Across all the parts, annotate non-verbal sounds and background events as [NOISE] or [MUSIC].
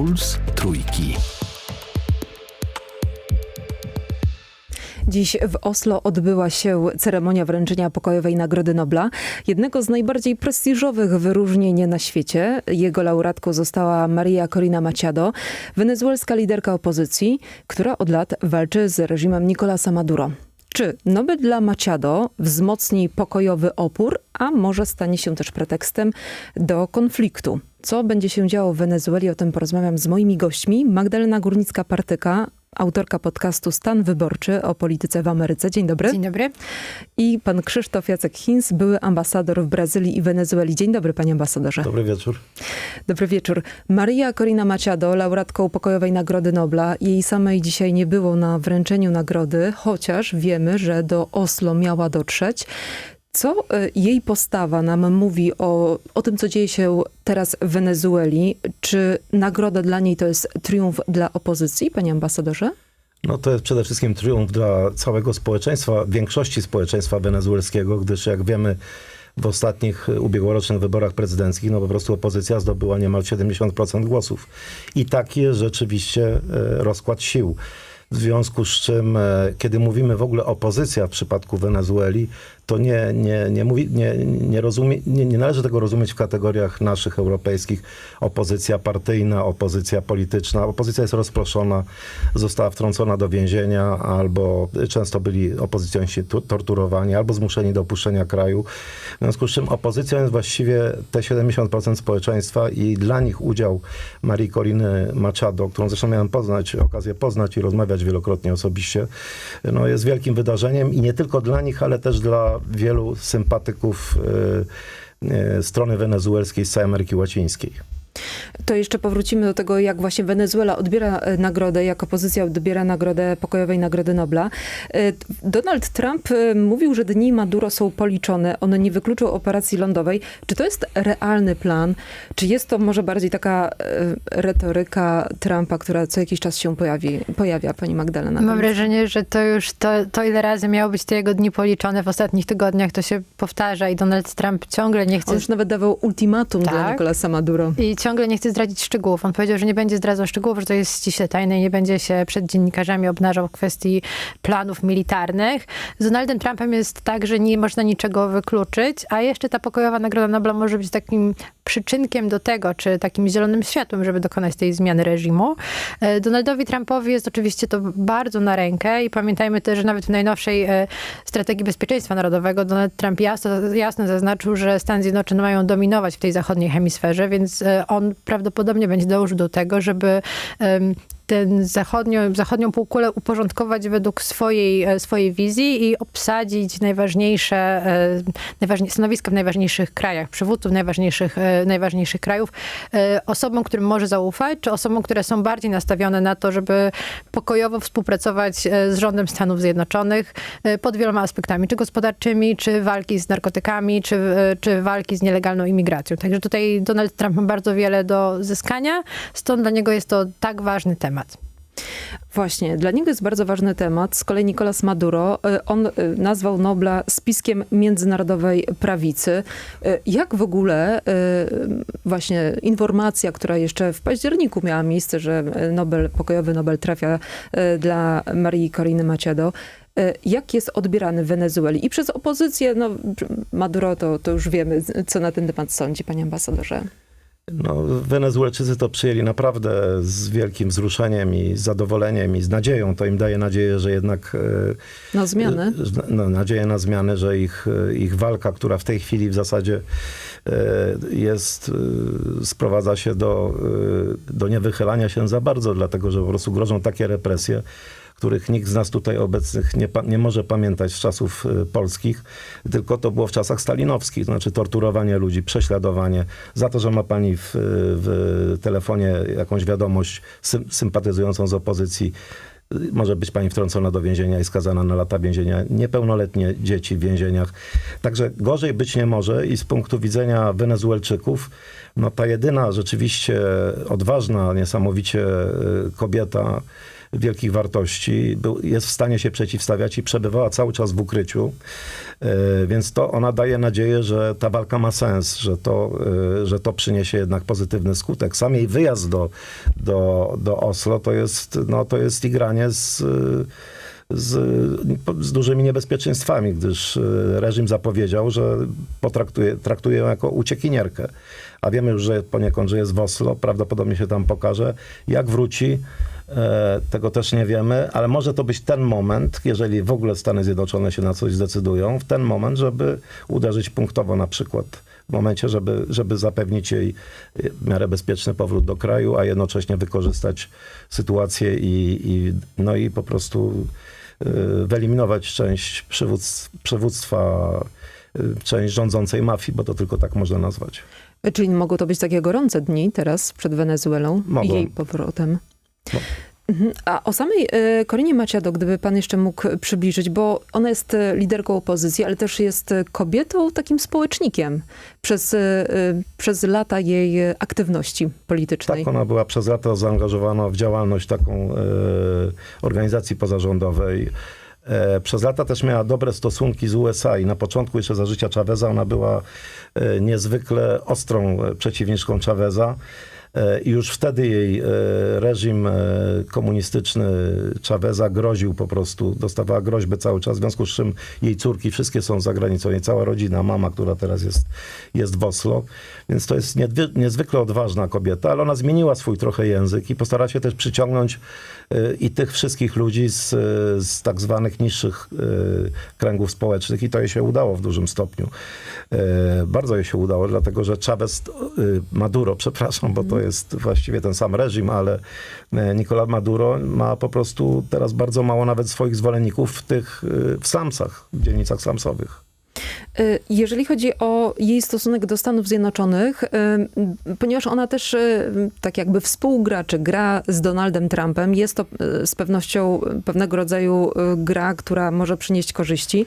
Puls Trójki. Dziś w Oslo odbyła się ceremonia wręczenia pokojowej Nagrody Nobla, jednego z najbardziej prestiżowych wyróżnień na świecie. Jego laureatką została Maria Corina Machado, wenezuelska liderka opozycji, która od lat walczy z reżimem Nicolasa Maduro. Czy Nobel dla Machado wzmocni pokojowy opór, a może stanie się też pretekstem do konfliktu? Co będzie się działo w Wenezueli? O tym porozmawiam z moimi gośćmi. Magdalena Górnicka-Partyka, autorka podcastu Stan Wyborczy o polityce w Ameryce. Dzień dobry. Dzień dobry. I pan Krzysztof Jacek Hinz, były ambasador w Brazylii i Wenezueli. Dzień dobry, panie ambasadorze. Dobry wieczór. Dobry wieczór. Maria Corina Machado, laureatką pokojowej Nagrody Nobla. Jej samej dzisiaj nie było na wręczeniu nagrody, chociaż wiemy, że do Oslo miała dotrzeć. Co y, jej postawa nam mówi o, o tym, co dzieje się teraz w Wenezueli? Czy nagroda dla niej to jest triumf dla opozycji, panie ambasadorze? No to jest przede wszystkim triumf dla całego społeczeństwa, większości społeczeństwa wenezuelskiego, gdyż jak wiemy w ostatnich ubiegłorocznych wyborach prezydenckich, no po prostu opozycja zdobyła niemal 70% głosów. I taki jest rzeczywiście e, rozkład sił. W związku z czym, e, kiedy mówimy w ogóle opozycja w przypadku Wenezueli, to nie, nie, nie, mówi, nie, nie, rozumie, nie, nie należy tego rozumieć w kategoriach naszych europejskich. Opozycja partyjna, opozycja polityczna. Opozycja jest rozproszona, została wtrącona do więzienia, albo często byli opozycjoniści tu- torturowani, albo zmuszeni do opuszczenia kraju. W związku z czym opozycja jest właściwie te 70% społeczeństwa i dla nich udział Marii Coriny Machado, którą zresztą miałem poznać, okazję poznać i rozmawiać wielokrotnie osobiście, no jest wielkim wydarzeniem i nie tylko dla nich, ale też dla wielu sympatyków y, y, strony wenezuelskiej z całej Ameryki Łacińskiej. To jeszcze powrócimy do tego, jak właśnie Wenezuela odbiera e, nagrodę, jak opozycja odbiera nagrodę pokojowej Nagrody Nobla. E, Donald Trump e, mówił, że dni Maduro są policzone. On nie wykluczył operacji lądowej. Czy to jest realny plan? Czy jest to może bardziej taka retoryka Trumpa, która co jakiś czas się pojawi, pojawia, pani Magdalena? Mam wrażenie, że to już to, to, ile razy miało być te jego dni policzone w ostatnich tygodniach, to się powtarza i Donald Trump ciągle nie chce. On już nawet dawał ultimatum dla Tak. Nicolasa Maduro. I ciągle nie chce zdradzić szczegółów. On powiedział, że nie będzie zdradzał szczegółów, że to jest ściśle tajne i nie będzie się przed dziennikarzami obnażał kwestii planów militarnych. Z Donaldem Trumpem jest tak, że nie można niczego wykluczyć, a jeszcze ta pokojowa Nagroda Nobla może być takim przyczynkiem do tego, czy takim zielonym światłem, żeby dokonać tej zmiany reżimu. E, Donaldowi Trumpowi jest oczywiście to bardzo na rękę i pamiętajmy też, że nawet w najnowszej e, strategii bezpieczeństwa narodowego Donald Trump jasno, jasno zaznaczył, że Stany Zjednoczone mają dominować w tej zachodniej hemisferze, więc e, on prawdopodobnie będzie dążył do tego, żeby ten zachodnią, zachodnią półkulę uporządkować według swojej, e, swojej wizji i obsadzić najważniejsze e, stanowiska w najważniejszych krajach, przywódców najważniejszych, e, najważniejszych krajów, osobom, którym może zaufać, czy osobom, które są bardziej nastawione na to, żeby pokojowo współpracować z rządem Stanów Zjednoczonych pod wieloma aspektami, czy gospodarczymi, czy walki z narkotykami, czy, czy walki z nielegalną imigracją. Także tutaj Donald Trump ma bardzo wiele do zyskania, stąd dla niego jest to tak ważny temat. Właśnie, dla niego jest bardzo ważny temat. Z kolei Nicolas Maduro, y, on y, nazwał Nobla spiskiem międzynarodowej prawicy. Y, Jak w ogóle właśnie informacja, która jeszcze w październiku miała miejsce, że Nobel, pokojowy Nobel trafia dla Marii Coriny Machado, jak jest odbierany w Wenezueli? I przez opozycję, no Maduro to, to już wiemy, co na ten temat sądzi, panie ambasadorze. No, Wenezuelczycy to przyjęli naprawdę z wielkim wzruszeniem i z zadowoleniem i z nadzieją. To im daje nadzieję, że jednak... e, Na zmianę. e, No, nadzieję na zmianę, że ich, e, ich walka, która w tej chwili w zasadzie jest, e, sprowadza się do, e, do niewychylania się za bardzo, dlatego że po prostu grożą takie represje, których nikt z nas tutaj obecnych nie, nie może pamiętać z czasów e, polskich, tylko to było w czasach stalinowskich, znaczy torturowanie ludzi, prześladowanie, za to, że ma pani w, w telefonie jakąś wiadomość sym, sympatyzującą z opozycji, może być pani wtrącona do więzienia i skazana na lata więzienia. Niepełnoletnie dzieci w więzieniach. Także gorzej być nie może i z punktu widzenia Wenezuelczyków, no ta jedyna rzeczywiście odważna, niesamowicie y, kobieta, wielkich wartości, był, jest w stanie się przeciwstawiać i przebywała cały czas w ukryciu. E, Więc to ona daje nadzieję, że ta walka ma sens, że to, e, że to przyniesie jednak pozytywny skutek. Sam jej wyjazd do, do, do Oslo to jest, no, to jest igranie z, z, z dużymi niebezpieczeństwami, gdyż e, reżim zapowiedział, że potraktuje traktuje ją jako uciekinierkę. A wiemy już, że poniekąd, że jest w Oslo, prawdopodobnie się tam pokaże. Jak wróci, tego też nie wiemy, ale może to być ten moment, jeżeli w ogóle Stany Zjednoczone się na coś zdecydują, w ten moment, żeby uderzyć punktowo na przykład w momencie, żeby, żeby zapewnić jej e, w miarę bezpieczny powrót do kraju, a jednocześnie wykorzystać sytuację i, i, no i po prostu e, wyeliminować część przywódz, przywództwa, e, część rządzącej mafii, bo to tylko tak można nazwać. Czyli mogą to być takie gorące dni teraz przed Wenezuelą i Mogą. jej powrotem. Mhm. A o samej e, Korinie Maciado, gdyby pan jeszcze mógł przybliżyć, bo ona jest e, liderką opozycji, ale też jest e, kobietą, takim społecznikiem przez, przez lata jej aktywności politycznej. Tak, ona była przez lata zaangażowana w działalność taką organizacji pozarządowej. E, przez lata też miała dobre stosunki z USA i na początku jeszcze za życia Chaveza ona była e, niezwykle ostrą e, przeciwniczką Chaveza. E, I już wtedy jej e, reżim e, komunistyczny Chaveza groził po prostu, dostawała groźby cały czas, w związku z czym jej córki wszystkie są za granicą, jej cała rodzina, mama, która teraz jest, jest w Oslo, więc to jest niezwykle odważna kobieta, ale ona zmieniła swój trochę język i postara się też przyciągnąć i tych wszystkich ludzi z, z tak zwanych niższych kręgów społecznych i to jej się udało w dużym stopniu. Bardzo jej się udało, dlatego że Chavez, Maduro, [LAUGHS] przepraszam, bo to jest właściwie ten sam reżim, ale e, Nicolás Maduro ma po prostu teraz bardzo mało nawet swoich zwolenników w tych, e, w slumsach, w dzielnicach slumsowych. Y, Jeżeli chodzi o jej stosunek do Stanów Zjednoczonych, y, ponieważ ona też y, tak jakby współgra, czy gra z Donaldem Trumpem, jest to z pewnością pewnego rodzaju gra, która może przynieść korzyści,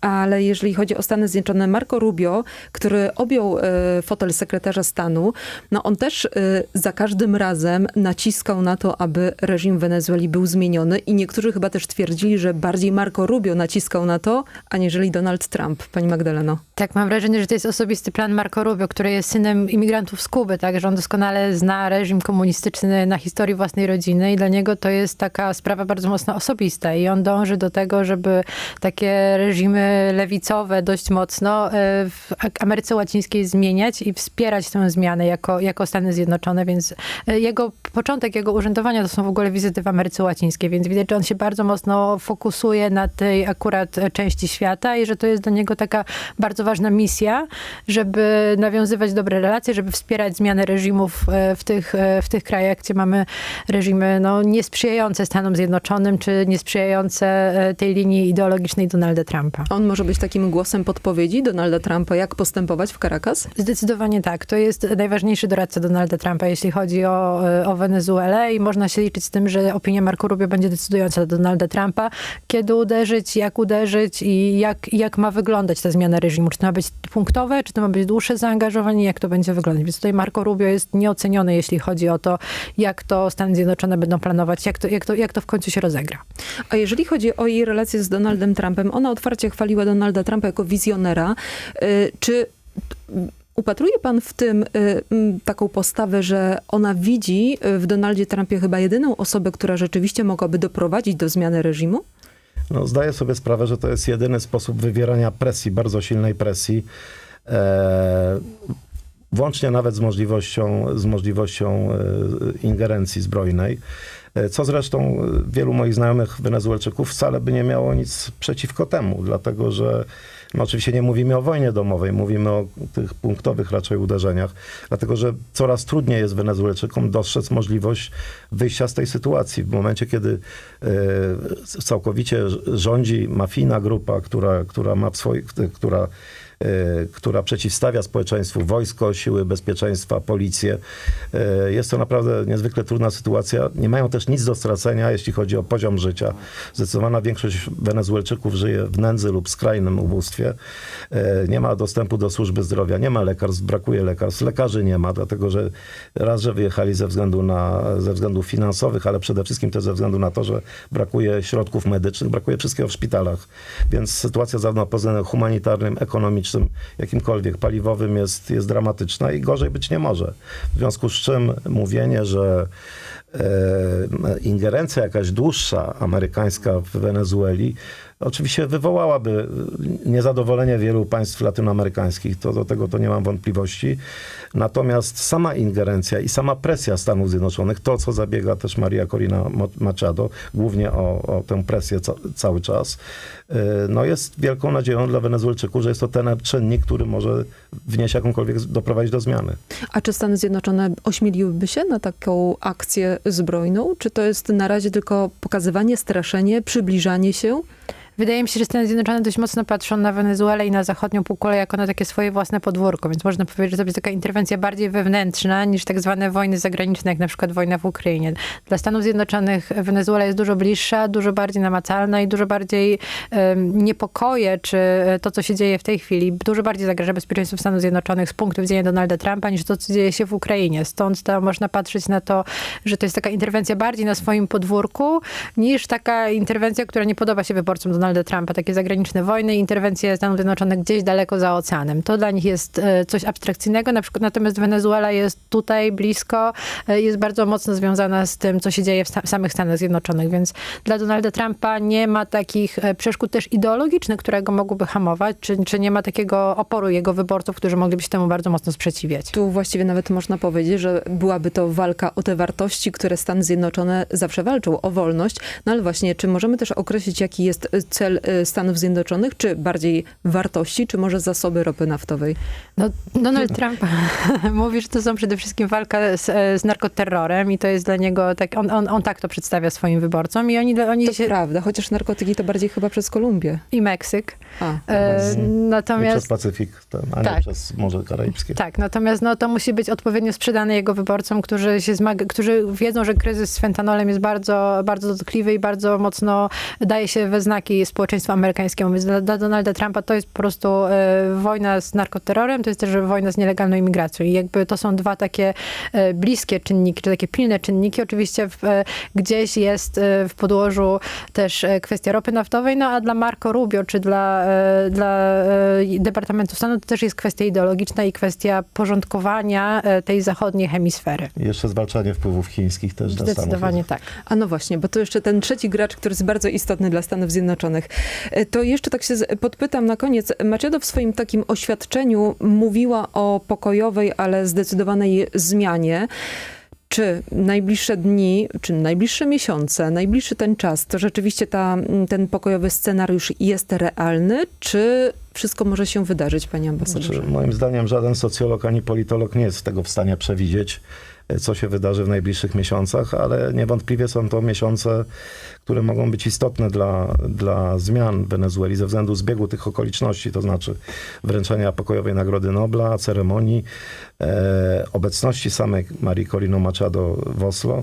ale jeżeli chodzi o Stany Zjednoczone, Marco Rubio, który objął fotel sekretarza stanu, no on też za każdym razem naciskał na to, aby reżim Wenezueli był zmieniony i niektórzy chyba też twierdzili, że bardziej Marco Rubio naciskał na to, aniżeli Donald Trump. Pani Magdaleno. Tak, mam wrażenie, że to jest osobisty plan Marco Rubio, który jest synem imigrantów z Kuby, tak, że on doskonale zna reżim komunistyczny na historii własnej rodziny i dla niego to jest taka sprawa bardzo mocno osobista i on dąży do tego, żeby takie reżimy lewicowe dość mocno e, w Ameryce Łacińskiej zmieniać i wspierać tę zmianę jako, jako Stany Zjednoczone, więc e, jego początek jego urzędowania to są w ogóle wizyty w Ameryce Łacińskiej, więc widać, że on się bardzo mocno fokusuje na tej akurat części świata i że to jest dla niego taka bardzo ważna misja, żeby nawiązywać dobre relacje, żeby wspierać zmianę reżimów e, w tych, e, w tych krajach, gdzie mamy reżimy no, niesprzyjające Stanom Zjednoczonym, czy niesprzyjające e, tej linii ideologicznej Donalda Trumpa. On może być takim głosem podpowiedzi Donalda Trumpa, jak postępować w Caracas? Zdecydowanie tak. To jest najważniejszy doradca Donalda Trumpa, jeśli chodzi o, o Wenezuelę i można się liczyć z tym, że opinia Marco Rubio będzie decydująca dla Donalda Trumpa, kiedy uderzyć, jak uderzyć i jak, jak ma wyglądać ta zmiana reżimu. Czy to ma być punktowe, czy to ma być dłuższe zaangażowanie, jak to będzie wyglądać. Więc tutaj Marco Rubio jest nieoceniony, jeśli chodzi o to, jak to Stany Zjednoczone będą planować, jak to, jak to, jak to w końcu się rozegra. A jeżeli chodzi o jej relacje z Donaldem Trumpem, ona otwarcie chwaliła Donalda Trumpa jako wizjonera. Y, Czy upatruje pan w tym y, taką postawę, że ona widzi w Donaldzie Trumpie chyba jedyną osobę, która rzeczywiście mogłaby doprowadzić do zmiany reżimu? No, zdaję sobie sprawę, że to jest jedyny sposób wywierania presji, bardzo silnej presji. E, włącznie nawet z możliwością, z możliwością e, ingerencji zbrojnej. E, Co zresztą e, wielu moich znajomych Wenezuelczyków wcale by nie miało nic przeciwko temu, dlatego że no oczywiście nie mówimy o wojnie domowej, mówimy o tych punktowych raczej uderzeniach, dlatego że coraz trudniej jest Wenezuelczykom dostrzec możliwość wyjścia z tej sytuacji. W momencie, kiedy e, całkowicie rządzi mafijna grupa, która, która ma w swoich, która która przeciwstawia społeczeństwu wojsko, siły bezpieczeństwa, policję. E, Jest to naprawdę niezwykle trudna sytuacja. Nie mają też nic do stracenia, jeśli chodzi o poziom życia. Zdecydowana większość Wenezuelczyków żyje w nędzy lub skrajnym ubóstwie. E, Nie ma dostępu do służby zdrowia, nie ma lekarstw, brakuje lekarstw. Lekarzy nie ma, dlatego że raz, że wyjechali ze, względu na, ze względów finansowych, ale przede wszystkim też ze względu na to, że brakuje środków medycznych, brakuje wszystkiego w szpitalach. Więc sytuacja zarówno pod względem humanitarnym, ekonomicznym, jakimkolwiek paliwowym jest, jest dramatyczna i gorzej być nie może. W związku z czym mówienie, że e, ingerencja jakaś dłuższa amerykańska w Wenezueli oczywiście wywołałaby niezadowolenie wielu państw latynoamerykańskich. To, do tego to nie mam wątpliwości. Natomiast sama ingerencja i sama presja Stanów Zjednoczonych, to co zabiega też Maria Corina Machado, głównie o, o tę presję ca- cały czas, y, no jest wielką nadzieją dla Wenezuelczyków, że jest to ten czynnik, który może wnieść jakąkolwiek, doprowadzić do zmiany. A czy Stany Zjednoczone ośmieliłyby się na taką akcję zbrojną? Czy to jest na razie tylko pokazywanie, straszenie, przybliżanie się? Wydaje mi się, że Stany Zjednoczone dość mocno patrzą na Wenezuelę i na zachodnią półkulę jako na takie swoje własne podwórko, więc można powiedzieć, że to jest taka interwencja bardziej wewnętrzna niż tak zwane wojny zagraniczne, jak na przykład wojna w Ukrainie. Dla Stanów Zjednoczonych Wenezuela jest dużo bliższa, dużo bardziej namacalna i dużo bardziej um, niepokoje, czy to, co się dzieje w tej chwili, dużo bardziej zagraża bezpieczeństwu Stanów Zjednoczonych z punktu widzenia Donalda Trumpa, niż to, co dzieje się w Ukrainie. Stąd to można patrzeć na to, że to jest taka interwencja bardziej na swoim podwórku, niż taka interwencja, która nie podoba się wyborcom Donalda Trumpa, takie zagraniczne wojny interwencje Stanów Zjednoczonych gdzieś daleko za oceanem. To dla nich jest e, coś abstrakcyjnego, na przykład natomiast Wenezuela jest tutaj blisko, e, jest bardzo mocno związana z tym, co się dzieje w samych Stanach Zjednoczonych, więc dla Donalda Trumpa nie ma takich e, przeszkód też ideologicznych, które go mogłyby hamować, czy, czy nie ma takiego oporu jego wyborców, którzy mogliby się temu bardzo mocno sprzeciwiać. Tu właściwie nawet można powiedzieć, że byłaby to walka o te wartości, które Stany Zjednoczone zawsze walczą, o wolność. No ale właśnie, czy możemy też określić, jaki jest cel y, Stanów Zjednoczonych? Czy bardziej wartości, czy może zasoby ropy naftowej? No, Donald Trump [LAUGHS] mówi, że to są przede wszystkim walka z, e, z narkoterrorem i to jest dla niego tak, on, on, on tak to przedstawia swoim wyborcom i oni, oni To się, prawda, chociaż narkotyki to bardziej chyba przez Kolumbię. i Meksyk. A, E, Nie przez natomiast Pacyfik, ten, a nie Tak. przez Morze Karaibskie. tak, natomiast no, to musi być odpowiednio sprzedane jego wyborcom, którzy się zmaga, którzy wiedzą, że kryzys z fentanolem jest bardzo, bardzo dotkliwy i bardzo mocno daje się we znaki społeczeństwu amerykańskiemu. Więc dla, dla Donalda Trumpa to jest po prostu e, wojna z narkoterrorem, to jest też wojna z nielegalną imigracją. I jakby to są dwa takie e, bliskie czynniki, czy takie pilne czynniki. Oczywiście w, e, gdzieś jest e, w podłożu też e, kwestia ropy naftowej, no a dla Marco Rubio, czy dla, e, dla e, Departamentu Stanu to też jest kwestia ideologiczna i kwestia porządkowania e, tej zachodniej hemisfery. I jeszcze zwalczanie wpływów chińskich też Stanów. Zdecydowanie tak. A no właśnie, bo to jeszcze ten trzeci gracz, który jest bardzo istotny dla Stanów Zjednoczonych. E, To jeszcze tak się podpytam na koniec. Machado w swoim takim oświadczeniu mówiła o pokojowej, ale zdecydowanej zmianie. Czy najbliższe dni, czy najbliższe miesiące, najbliższy ten czas, to rzeczywiście ta, ten pokojowy scenariusz jest realny, czy wszystko może się wydarzyć, panie ambasadorze? Znaczy, moim zdaniem żaden socjolog ani politolog nie jest tego w stanie przewidzieć, co się wydarzy w najbliższych miesiącach, ale niewątpliwie są to miesiące, które mogą być istotne dla, dla zmian w Wenezueli ze względu zbiegu tych okoliczności, to znaczy wręczenia pokojowej Nagrody Nobla, ceremonii, e, obecności samej Marii Corino Machado w Oslo,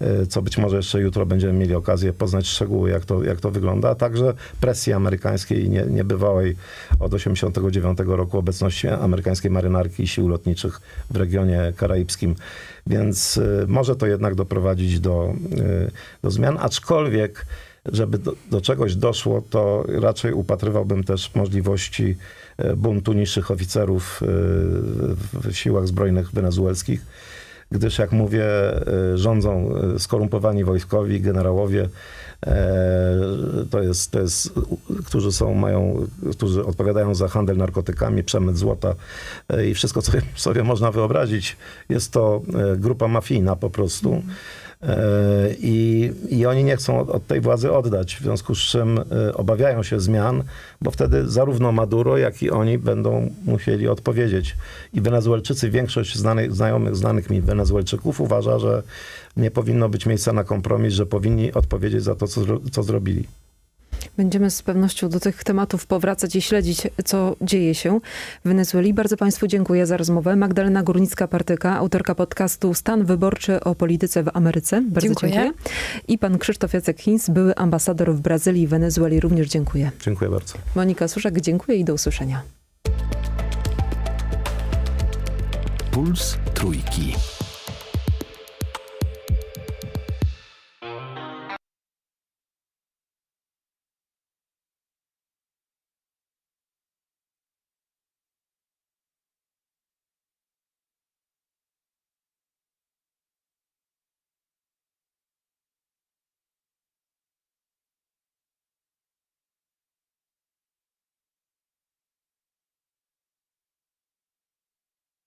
e, co być może jeszcze jutro będziemy mieli okazję poznać szczegóły, jak to, jak to wygląda, a także presji amerykańskiej nie, niebywałej od 1989 roku obecności amerykańskiej marynarki i sił lotniczych w regionie karaibskim. Więc y, może to jednak doprowadzić do, y, do zmian, aczkolwiek żeby do, do czegoś doszło, to raczej upatrywałbym też możliwości y, buntu niższych oficerów w, siłach zbrojnych wenezuelskich, gdyż jak mówię, rządzą skorumpowani wojskowi, generałowie, to jest, to jest, którzy są, mają, którzy odpowiadają za handel narkotykami, przemyt złota e, i wszystko, co [LAUGHS] sobie można wyobrazić. Jest to e, grupa mafijna po prostu. E, I, I oni nie chcą od, od tej władzy oddać, w związku z czym e, obawiają się zmian, bo wtedy zarówno Maduro, jak i oni będą musieli odpowiedzieć. I Wenezuelczycy, większość znanych, znajomych, znanych mi Wenezuelczyków uważa, że nie powinno być miejsca na kompromis, że powinni odpowiedzieć za to, co, co zrobili. Będziemy z pewnością do tych tematów powracać i śledzić, co dzieje się w Wenezueli. Bardzo Państwu dziękuję za rozmowę. Magdalena Górnicka-Partyka, autorka podcastu Stan Wyborczy o polityce w Ameryce. Bardzo Dziękuję. dziękuję. I pan Krzysztof Jacek Hinz, były ambasador w Brazylii i Wenezueli. Również dziękuję. Dziękuję bardzo. Monika Suszak, dziękuję i do usłyszenia. Puls Trójki.